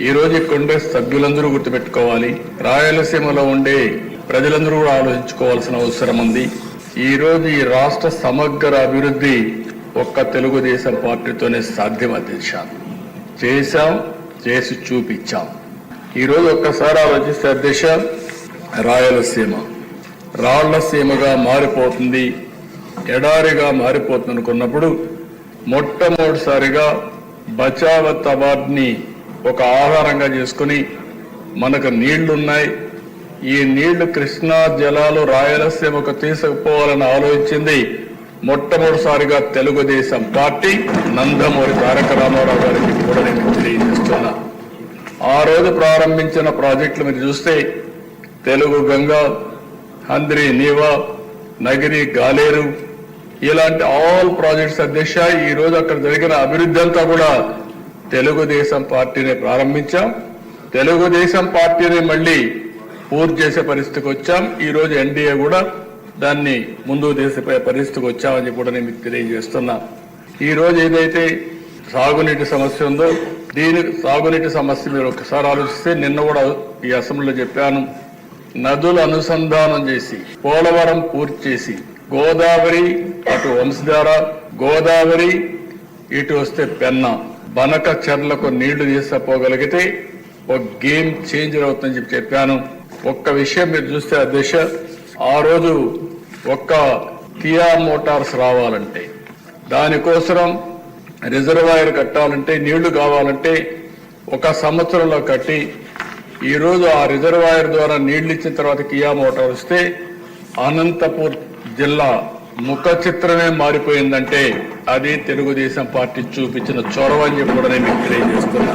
ఈ రోజు ఇక్కడ ఉండే సభ్యులందరూ గుర్తుపెట్టుకోవాలి. రాయలసీమలో ఉండే ప్రజలందరూ కూడా ఆలోచించుకోవాల్సిన అవసరం ఉంది. ఈ రోజు ఈ రాష్ట్ర సమగ్ర అభివృద్ధి ఒక్క తెలుగుదేశం పార్టీతోనే సాధ్యం అధ్యక్ష. చేశాం చేసి చూపించాం. ఈ రోజు ఒక్కసారి ఆలోచిస్తే అధ్యక్ష రాయలసీమ. రాళ్ళసీమగా మారిపోతుంది. ఎడారిగా మారిపోతుంది అనుకున్నప్పుడు మొట్టమొదటిసారిగా బచావత్ అవార్డుని ఒక ఆధారంగా చేసుకుని మనకు నీళ్ళున్నాయి. ఈ నీళ్ళు కృష్ణా జలాలు రాయలసీమకు తీసుకుపోవాలని ఆలోచించింది మొట్టమొదటిసారిగా తెలుగుదేశం పార్టీ నందమూరి తారక రామారావు గారికి కూడా నేను తెలియజేస్తున్నా. ఆ రోజు ప్రారంభించిన ప్రాజెక్టులు మీరు చూస్తే తెలుగు గంగా హంద్రి నీవా నగిరి గాలేరు ఇలాంటి ఆల్ ప్రాజెక్ట్స్ అధ్యక్ష ఈ రోజు అక్కడ జరిగిన అభివృద్ధి అంతా కూడా తెలుగుదేశం పార్టీని ప్రారంభించాం. తెలుగుదేశం పార్టీని మళ్ళీ పూర్తి చేసే పరిస్థితికి వచ్చాం. ఈ రోజు ఎన్డీఏ కూడా దాన్ని ముందుకు తీసే పరిస్థితికి వచ్చామని చెప్పి కూడా నేను మీకు తెలియజేస్తున్నా. ఈ రోజు ఏదైతే సాగునీటి సమస్య ఉందో దీని సాగునీటి సమస్య మీరు ఒకసారి ఆలోచిస్తే నిన్న కూడా ఈ అసెంబ్లీలో చెప్పాను. నదులు అనుసంధానం చేసి పోలవరం పూర్తి చేసి గోదావరి అటు వంశధార గోదావరి ఇటు వస్తే పెన్నా. బనక చెర్లకు నీళ్ళు తీసుకపోగలిగితే ఒక గేమ్ చేంజర్ అవుతుందని చెప్పి చెప్పాను. ఒక్క విషయం మీరు చూస్తే అధ్యక్ష ఆ రోజు ఒక్క కియా మోటార్స్ రావాలంటే దానికోసం రిజర్వాయర్ కట్టాలంటే నీళ్ళు కావాలంటే ఒక సంవత్సరంలో కట్టి ఈరోజు ఆ రిజర్వాయర్ ద్వారా నీళ్ళు ఇచ్చిన తర్వాత కియా మోటార్ వస్తే అనంతపూర్ జిల్లా ముఖ చిత్రమే మారిపోయిందంటే అది తెలుగుదేశం పార్టీ చూపించిన చొరవ అని చెప్పి కూడా నేను మీకు తెలియజేస్తున్నా.